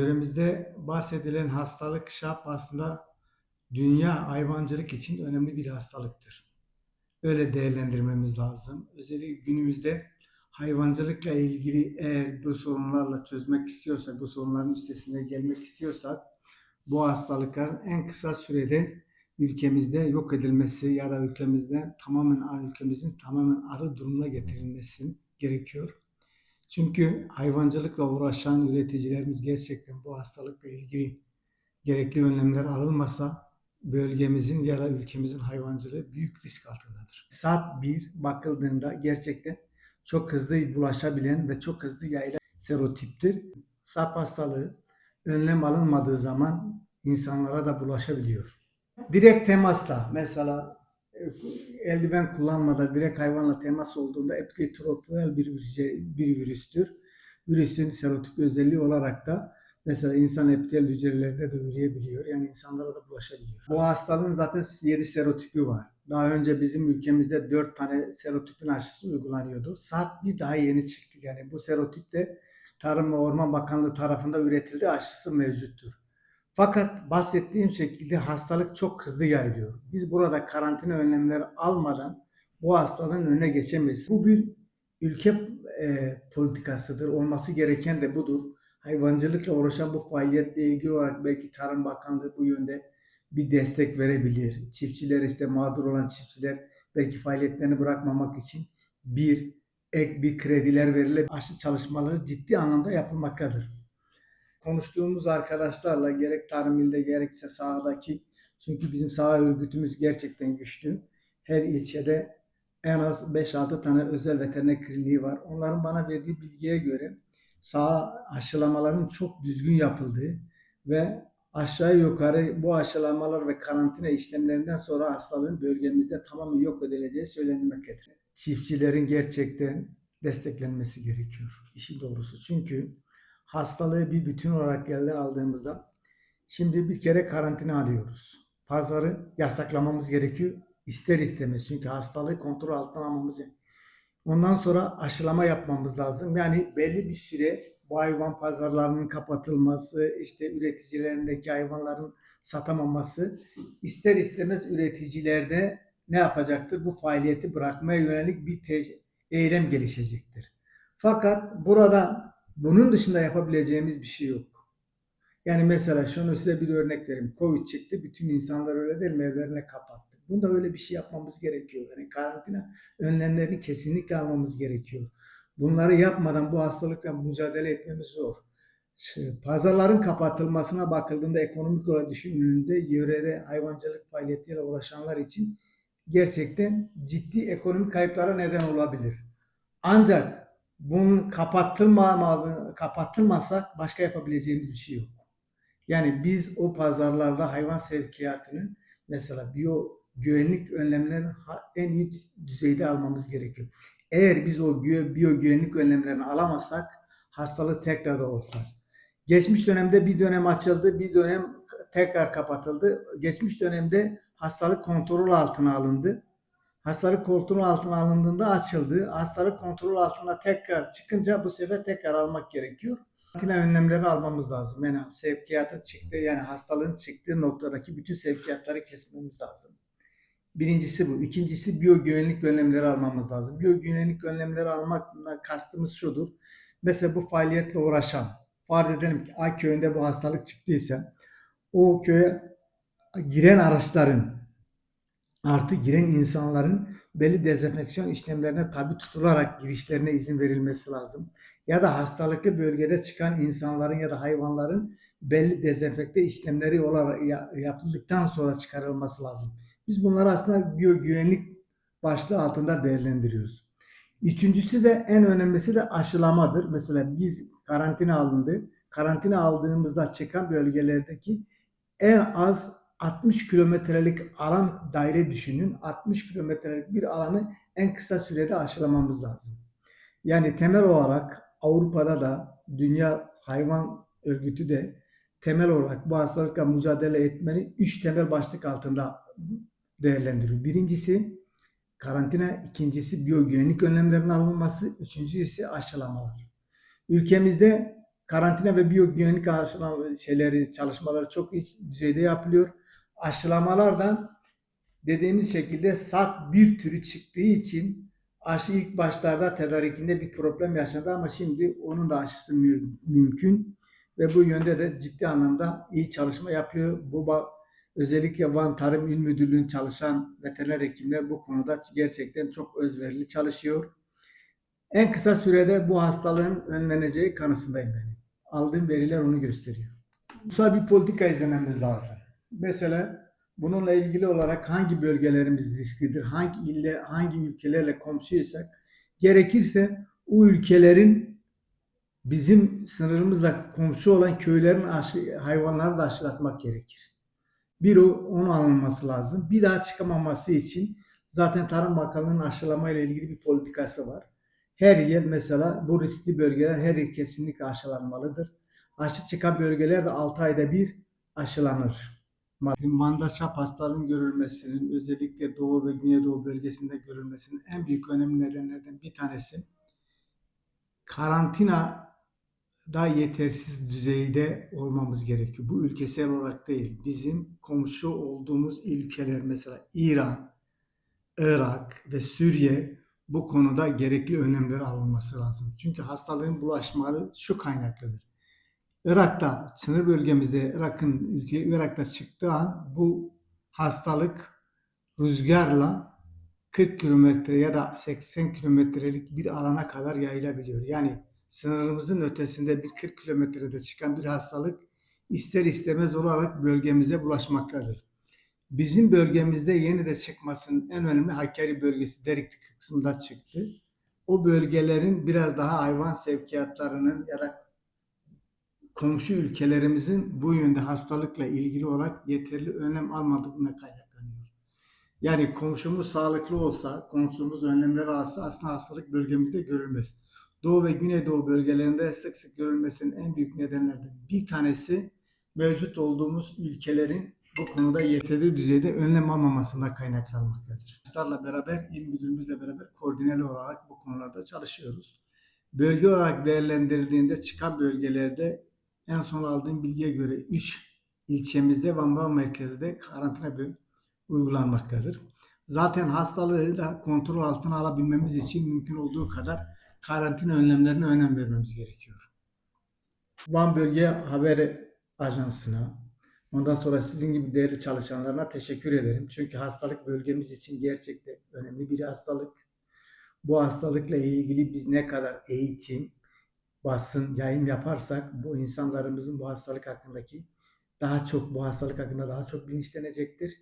Ülkemizde bahsedilen hastalık şap aslında dünya hayvancılık için önemli bir hastalıktır. Öyle değerlendirmemiz lazım. Özellikle günümüzde hayvancılıkla ilgili eğer bu sorunlarla çözmek istiyorsak, bu sorunların üstesinden gelmek istiyorsak bu hastalıkların en kısa sürede ülkemizde yok edilmesi ya da ülkemizde tamamen ülkemizin tamamen arı durumuna getirilmesi gerekiyor. Çünkü hayvancılıkla uğraşan üreticilerimiz gerçekten bu hastalıkla ilgili gerekli önlemler alınmasa bölgemizin ya da ülkemizin hayvancılığı büyük risk altındadır. Saat 1 bakıldığında gerçekten çok hızlı bulaşabilen ve çok hızlı yayılan serotiptir. Sap hastalığı önlem alınmadığı zaman insanlara da bulaşabiliyor. Direkt temasla mesela eldiven kullanmadan direkt hayvanla temas olduğunda epiketropiyal bir, bir virüstür. Virüsün serotip özelliği olarak da mesela insan epitel hücrelerinde de üreyebiliyor. Yani insanlara da bulaşabiliyor. Bu hastalığın zaten 7 serotipi var. Daha önce bizim ülkemizde 4 tane serotipin aşısı uygulanıyordu. SART bir daha yeni çıktı. Yani bu serotip de Tarım ve Orman Bakanlığı tarafından üretildi aşısı mevcuttur. Fakat bahsettiğim şekilde hastalık çok hızlı yayılıyor. Biz burada karantina önlemleri almadan bu hastalığın önüne geçemeyiz. Bu bir ülke e, politikasıdır. Olması gereken de budur. Hayvancılıkla uğraşan bu faaliyetle ilgili olarak belki Tarım Bakanlığı bu yönde bir destek verebilir. Çiftçiler işte mağdur olan çiftçiler belki faaliyetlerini bırakmamak için bir ek bir krediler verilebilir. Aşı çalışmaları ciddi anlamda yapılmaktadır konuştuğumuz arkadaşlarla gerek tarım ilde gerekse sahadaki çünkü bizim saha örgütümüz gerçekten güçlü. Her ilçede en az 5-6 tane özel veteriner kliniği var. Onların bana verdiği bilgiye göre saha aşılamaların çok düzgün yapıldığı ve aşağı yukarı bu aşılamalar ve karantina işlemlerinden sonra hastalığın bölgemizde tamamen yok edileceği söylenmektedir. Çiftçilerin gerçekten desteklenmesi gerekiyor. İşin doğrusu. Çünkü hastalığı bir bütün olarak elde aldığımızda şimdi bir kere karantina alıyoruz. Pazarı yasaklamamız gerekiyor. İster istemez çünkü hastalığı kontrol altına almamız. Ondan sonra aşılama yapmamız lazım. Yani belli bir süre bu hayvan pazarlarının kapatılması, işte üreticilerindeki hayvanların satamaması ister istemez üreticilerde ne yapacaktır? Bu faaliyeti bırakmaya yönelik bir eylem gelişecektir. Fakat burada bunun dışında yapabileceğimiz bir şey yok. Yani mesela şunu size bir örnek vereyim. Covid çıktı. Bütün insanlar öyle değil mi? Evlerine kapattı. Bunda öyle bir şey yapmamız gerekiyor. Yani karantina önlemlerini kesinlikle almamız gerekiyor. Bunları yapmadan bu hastalıkla mücadele etmemiz zor. Şu Pazarların kapatılmasına bakıldığında ekonomik olarak düşünüldüğünde yörede hayvancılık faaliyetiyle uğraşanlar için gerçekten ciddi ekonomik kayıplara neden olabilir. Ancak bunun kapatılmamalı, kapatılmasak başka yapabileceğimiz bir şey yok. Yani biz o pazarlarda hayvan sevkiyatını mesela biyo güvenlik önlemlerini en iyi düzeyde almamız gerekiyor. Eğer biz o biyo güvenlik önlemlerini alamazsak hastalık tekrar da ortar. Geçmiş dönemde bir dönem açıldı, bir dönem tekrar kapatıldı. Geçmiş dönemde hastalık kontrol altına alındı. Hastalık kontrol altına alındığında açıldı. Hastalık kontrol altına tekrar çıkınca bu sefer tekrar almak gerekiyor. Karantina önlemleri almamız lazım. Yani sevkiyatı çıktı yani hastalığın çıktığı noktadaki bütün sevkiyatları kesmemiz lazım. Birincisi bu. İkincisi biyogüvenlik önlemleri almamız lazım. Biyogüvenlik önlemleri almakla kastımız şudur. Mesela bu faaliyetle uğraşan, farz edelim ki A köyünde bu hastalık çıktıysa o köye giren araçların artı giren insanların belli dezenfeksiyon işlemlerine tabi tutularak girişlerine izin verilmesi lazım. Ya da hastalıklı bölgede çıkan insanların ya da hayvanların belli dezenfekte işlemleri olarak ya- yapıldıktan sonra çıkarılması lazım. Biz bunları aslında biyogüvenlik başlığı altında değerlendiriyoruz. Üçüncüsü de en önemlisi de aşılamadır. Mesela biz karantina alındı. Karantina aldığımızda çıkan bölgelerdeki en az 60 kilometrelik alan daire düşünün. 60 kilometrelik bir alanı en kısa sürede aşılamamız lazım. Yani temel olarak Avrupa'da da Dünya Hayvan Örgütü de temel olarak bu hastalıkla mücadele etmenin üç temel başlık altında değerlendiriyor. Birincisi karantina, ikincisi biyogüvenlik önlemlerinin alınması, üçüncüsü aşılamalar. Ülkemizde Karantina ve biyogüvenlik aşılama şeyleri, çalışmaları çok iyi düzeyde yapılıyor. Aşılamalardan dediğimiz şekilde SARS bir türü çıktığı için aşı ilk başlarda tedarikinde bir problem yaşadı ama şimdi onun da aşısı mü- mümkün ve bu yönde de ciddi anlamda iyi çalışma yapıyor. Bu özellikle Van Tarım İl Müdürlüğü'nün çalışan veteriner hekimler bu konuda gerçekten çok özverili çalışıyor. En kısa sürede bu hastalığın önleneceği kanısındayım ben. Aldığım veriler onu gösteriyor. Ulusal bir politika izlememiz lazım. Mesela bununla ilgili olarak hangi bölgelerimiz risklidir, hangi ille, hangi ülkelerle komşuysak gerekirse o ülkelerin bizim sınırımızla komşu olan köylerin aşı, hayvanları da aşılatmak gerekir. Bir o, onu alınması lazım. Bir daha çıkamaması için zaten Tarım Bakanlığı'nın aşılama ile ilgili bir politikası var. Her yer mesela bu riskli bölgeler her yer kesinlikle aşılanmalıdır. Aşı çıkan bölgeler de 6 ayda bir aşılanır. Van'da şap hastalığının görülmesinin özellikle Doğu ve Güneydoğu bölgesinde görülmesinin en büyük önemli nedenlerden bir tanesi karantina da yetersiz düzeyde olmamız gerekiyor. Bu ülkesel olarak değil. Bizim komşu olduğumuz ülkeler mesela İran, Irak ve Suriye bu konuda gerekli önlemler alınması lazım. Çünkü hastalığın bulaşmaları şu kaynaklıdır. Irak'ta, sınır bölgemizde, Irak'ın ülke Irak'ta çıktığı an bu hastalık rüzgarla 40 kilometre ya da 80 kilometrelik bir alana kadar yayılabiliyor. Yani sınırımızın ötesinde bir 40 kilometrede çıkan bir hastalık ister istemez olarak bölgemize bulaşmaktadır. Bizim bölgemizde yeni de çıkmasının en önemli Hakkari bölgesi Derikli kısmında çıktı. O bölgelerin biraz daha hayvan sevkiyatlarının ya da komşu ülkelerimizin bu yönde hastalıkla ilgili olarak yeterli önlem almadığına kaynaklanıyor. Yani komşumuz sağlıklı olsa, komşumuz önlemleri alsa aslında hastalık bölgemizde görülmez. Doğu ve Güneydoğu bölgelerinde sık sık görülmesinin en büyük nedenlerden bir tanesi mevcut olduğumuz ülkelerin bu konuda yeterli düzeyde önlem almamasına kaynaklanmaktadır. Arkadaşlarla beraber, il müdürümüzle beraber koordineli olarak bu konularda çalışıyoruz. Bölge olarak değerlendirildiğinde çıkan bölgelerde en son aldığım bilgiye göre 3 ilçemizde Van merkezinde karantina uygulanmaktadır. Zaten hastalığı da kontrol altına alabilmemiz için mümkün olduğu kadar karantina önlemlerine önem vermemiz gerekiyor. Van Bölge Haber Ajansı'na, ondan sonra sizin gibi değerli çalışanlarına teşekkür ederim. Çünkü hastalık bölgemiz için gerçekten önemli bir hastalık. Bu hastalıkla ilgili biz ne kadar eğitim, basın, yayın yaparsak bu insanlarımızın bu hastalık hakkındaki daha çok bu hastalık hakkında daha çok bilinçlenecektir.